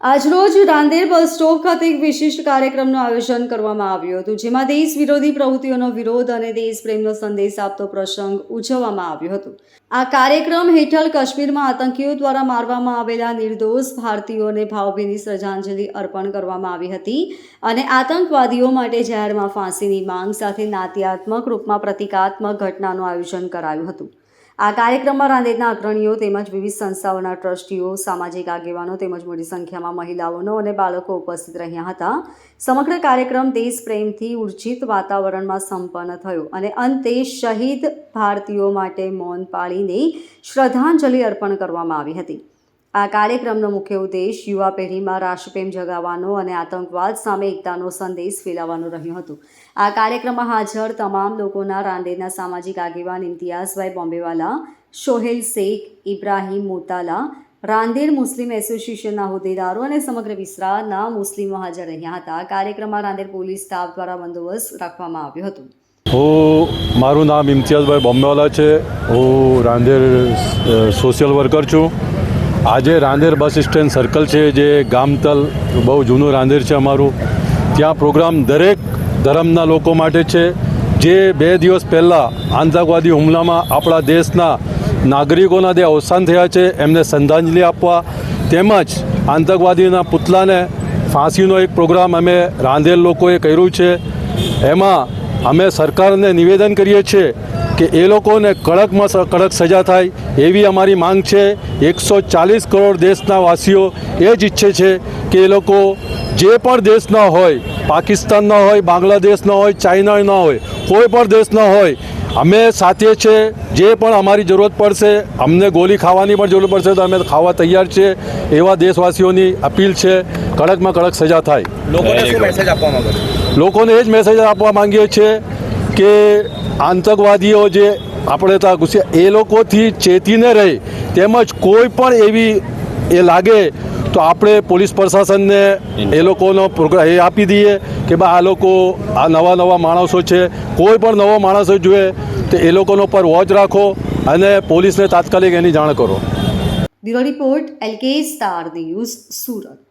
આજરોજ Rander bus stop ખાતે એક વિશિષ્ટ કાર્યક્રમનું આયોજન કરવામાં આવ્યું હતું, જેમાં દેશ વિરોધી પ્રવૃત્તિઓનો વિરોધ અને દેશ પ્રેમનો સંદેશ આપતો પ્રસંગ ઉજવવામાં આવ્યો હતો. આ કાર્યક્રમ હેઠળ કાશ્મીરમાં આતંકીઓ દ્વારા મારવામાં આવેલા નિર્દોષ ભારતીયોને ભાવભીની શ્રદ્ધાંજલિ અર્પણ કરવામાં આવી હતી અને આતંકવાદીઓ માટે જાહેરમાં ફાંસીની માંગ સાથે નાત્યાત્મક રૂપમાં પ્રતિકાત્મક ઘટનાનું આયોજન કરાયું હતું. આ કાર્યક્રમમાં રાંદેરના અગ્રણીઓ તેમજ વિવિધ સંસ્થાઓના ટ્રસ્ટીઓ, સામાજિક આગેવાનો તેમજ મોટી સંખ્યામાં મહિલાઓનો અને બાળકો ઉપસ્થિત રહ્યા હતા. સમગ્ર કાર્યક્રમ દેશપ્રેમથી ઉર્જિત વાતાવરણમાં સંપન્ન થયો અને અંતે શહીદ ભારતીયો માટે મૌન પાળીને શ્રદ્ધાંજલિ અર્પણ કરવામાં આવી હતી. આ કાર્યક્રમનો મુખ્ય ઉદ્દેશ યુવા પેઢીમાં રાષ્ટ્રપ્રેમ જગાવવાનો અને આતંકવાદ સામે એકતાનો સંદેશ ફેલાવવાનો રહ્યો હતો. આ કાર્યક્રમમાં હાજર તમામ લોકોના રાંદેરના સામાજિક આગેવાન ઇમ્તિયાઝભાઈ બોમ્બેવાલા, શોહેલ શેખ, ઇબ્રાહીમ મોતાલા રાંદેર મુસ્લિમ એસોસિએશનના હોદ્દેદારો અને સમગ્ર વિસ્તારના મુસ્લિમો હાજર રહ્યા હતા. કાર્યક્રમમાં રાંદેર પોલીસ સ્ટાફ દ્વારા બંદોબસ્ત રાખવામાં આવ્યો હતો. હું મારું નામ ઇમ્તિયાઝભાઈ બોમ્બેવાલા છે. હું રાંદેર સોશિયલ વર્કર છું. આજે રાંદેર બસ સ્ટેન્ડ સર્કલ છે, જે ગામતલ બહુ જૂનું રાંદેર છે અમારું. ત્યાં પ્રોગ્રામ દરેક ધર્મના લોકો માટે છે. જે બે દિવસ પહેલાં આતંકવાદી હુમલામાં આપણા દેશના નાગરિકોના જે અવસાન થયા છે, એમને શ્રદ્ધાંજલિ આપવા. તેમજ આતંકવાદીના પુતલાને ફાંસીનો એક પ્રોગ્રામ અમે રાંદેર લોકોએ કર્યું છે. એમાં અમે સરકારને નિવેદન કરીએ છીએ કે એ લોકોને કડકમાં કડક સજા થાય એવી અમારી માંગ છે. એકસો ચાલીસ કરોડ દેશના વાસીઓ એ જ ઈચ્છે છે કે એ લોકો જે પણ દેશના હોય, પાકિસ્તાનના હોય, બાંગ્લાદેશના હોય, ચાઇનાના હોય, કોઈ પણ દેશના હોય અમે સાથે છે જે પણ અમારી જરૂરત પડશે અમને ગોલી ખાવાની પણ જરૂર પડશે તો અમે ખાવા તૈયાર છીએ. એવા દેશવાસીઓની અપીલ છે કડકમાં કડક સજા થાય. લોકોને શું મેસેજ આપવા માંગો છો? લોકોને એ જ મેસેજ આપવા માંગીએ છીએ કે આતંકવાદીઓ જે આપણે ત્યાં ઘૂસ્યા એ લોકોથી ચેતીને રહે તેમજ કોઈ પણ એવી એ લાગે તો આપણે પોલીસ પ્રશાસનને એ લોકોનો પ્રોગ્રામ એ આપી દઈએ. કે ભાઈ આ લોકો આ નવા નવા માણસો છે, કોઈ પણ નવો માણસો જોઈએ, તો એ લોકોનો પર વોચ રાખો અને પોલીસને તાત્કાલિક એની જાણ કરો. Bureau report L K star news Surat.